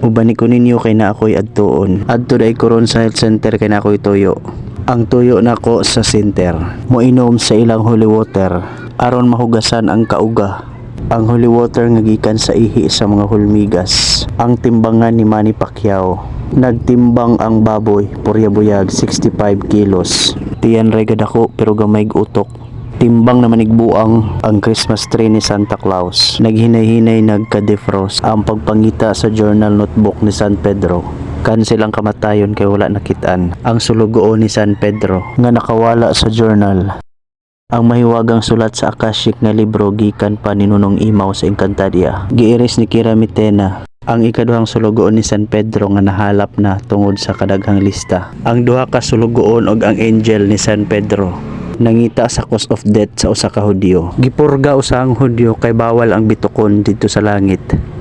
Ubani ko ninyo kay na ako'y adtuon. Adto day ko ron sa health center kay na ako'y tuyo. Ang tuyo nako sa center. Moinom sa ilang holy water aron mahugasan ang kauga. Ang holy water nga gikan sa ihi sa mga hulmigas. Ang timbangan ni Manny Pacquiao. Nagtimbang ang baboy, purya buyag, 65 kilos. Tiyan ray gad ako pero gamay utok. Timbang naman igbuang ang Christmas tree ni Santa Claus. Naghinay-hinay nagka-defrost ang pagpangita sa journal notebook ni San Pedro. Kan silang kamatayon kay wala nakitaan ang sulugoon ni San Pedro nga nakawala sa journal. Ang mahiwagang sulat sa Akashic na libro gikan pa ni Nunong Imaw sa Encantadia. Giiris ni Kira Mitena ang ikaduhang sulugoon ni San Pedro nga nahalap na tungod sa kadaghang lista. Ang duha ka sulugoon og ang angel ni San Pedro nangita sa cause of death sa usa ka Hudyo. Gipurga usang Hudyo kay bawal ang bitukon dito sa langit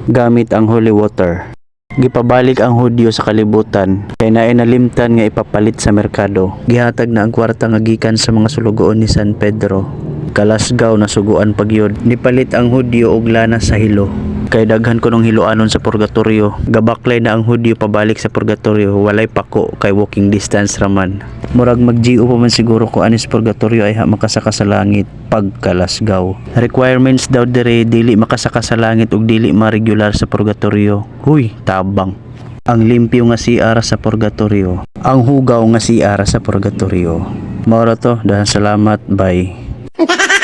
gamit ang holy water. Gipabalik ang Hudyo sa kalibutan kay naay nalimtan nga ipapalit sa merkado. Gihatag na ang kwarta nga gikan sa mga sulugoon ni San Pedro. Kalasgaw na suguan pagyod. Nipalit ang Hudyo og lana sa hilo. Kay daghan ko nung hiloanon sa purgatorio. Gabaklay na ang Hudyo pabalik sa purgatorio. Walay pako kay walking distance raman. Murag mag-GO pa man siguro ko anis purgatorio ay ha makasaka sa langit pagkalasgaw. Requirements daw dire dili makasaka sa langit ug dili ma-regular sa purgatorio. Huy, tabang. Ang limpyo nga CR sa purgatorio. Ang hugaw nga CR sa purgatorio. Maura to, dahil salamat, bye.